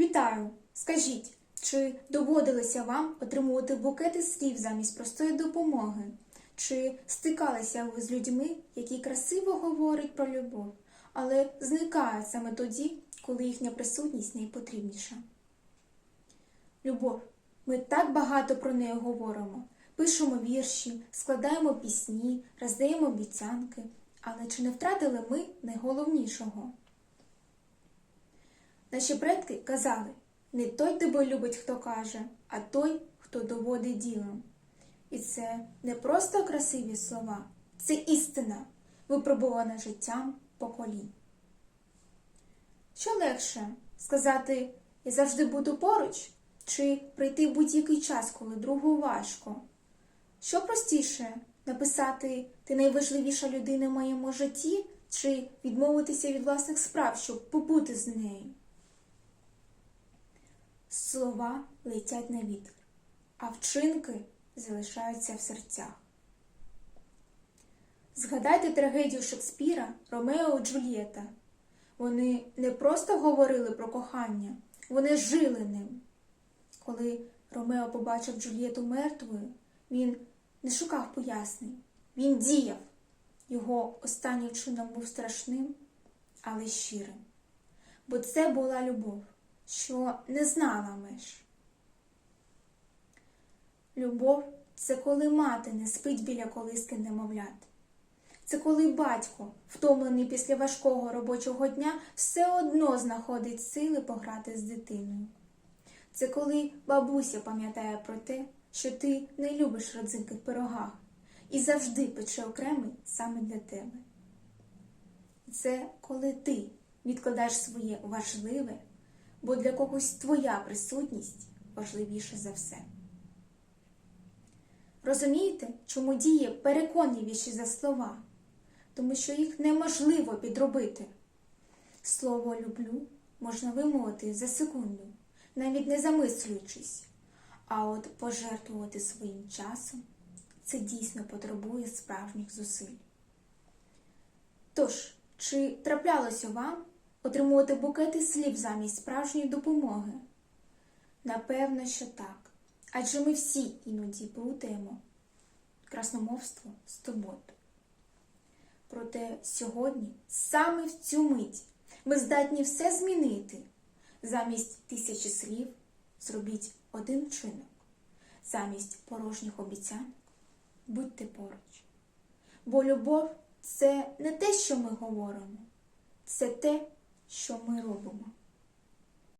Вітаю! Скажіть, чи доводилося вам отримувати букети слів замість простої допомоги? Чи стикалися ви з людьми, які красиво говорять про любов, але зникають саме тоді, коли їхня присутність найпотрібніша? Любов. Ми так багато про неї говоримо. Пишемо вірші, складаємо пісні, роздаємо обіцянки. Але чи не втратили ми найголовнішого? Наші предки казали, не той тебе любить, хто каже, а той, хто доводить ділом. І це не просто красиві слова, це істина, випробувана життям поколінь. Що легше сказати Я завжди буду поруч, чи прийти в будь-який час, коли другу важко? Що простіше написати Ти найважливіша людина в моєму житті, чи відмовитися від власних справ, щоб побути з нею? Слова летять на вітер, а вчинки залишаються в серцях. Згадайте трагедію Шекспіра Ромео і Джульєта. Вони не просто говорили про кохання, вони жили ним. Коли Ромео побачив Джульєту мертвою, він не шукав пояснень, він діяв. Його останній вчинок був страшним, але щирим. Бо це була любов, що не знала меж. Любов це коли мати не спить біля колиски немовлят. Це коли батько, втомлений після важкого робочого дня, все одно знаходить сили пограти з дитиною. Це коли бабуся пам'ятає про те, що ти не любиш родзинки в пирогах і завжди пече окремий саме для тебе. Це коли ти відкладаєш своє важливе, бо для когось твоя присутність важливіша за все. Розумієте, чому діє переконливіші за слова? Тому що їх неможливо підробити. Слово люблю можна вимовити за секунду, навіть не замислюючись. А от пожертвувати своїм часом це дійсно потребує справжніх зусиль. Тож, чи траплялося вам отримувати букети слів замість справжньої допомоги? Напевно, що так. Адже ми всі іноді плутаємо красномовство з турботою. Проте сьогодні, саме в цю мить, ми здатні все змінити. Замість тисячі слів зробіть один вчинок. Замість порожніх обіцянок будьте поруч. Бо любов це не те, що ми говоримо, це те, що ми робимо.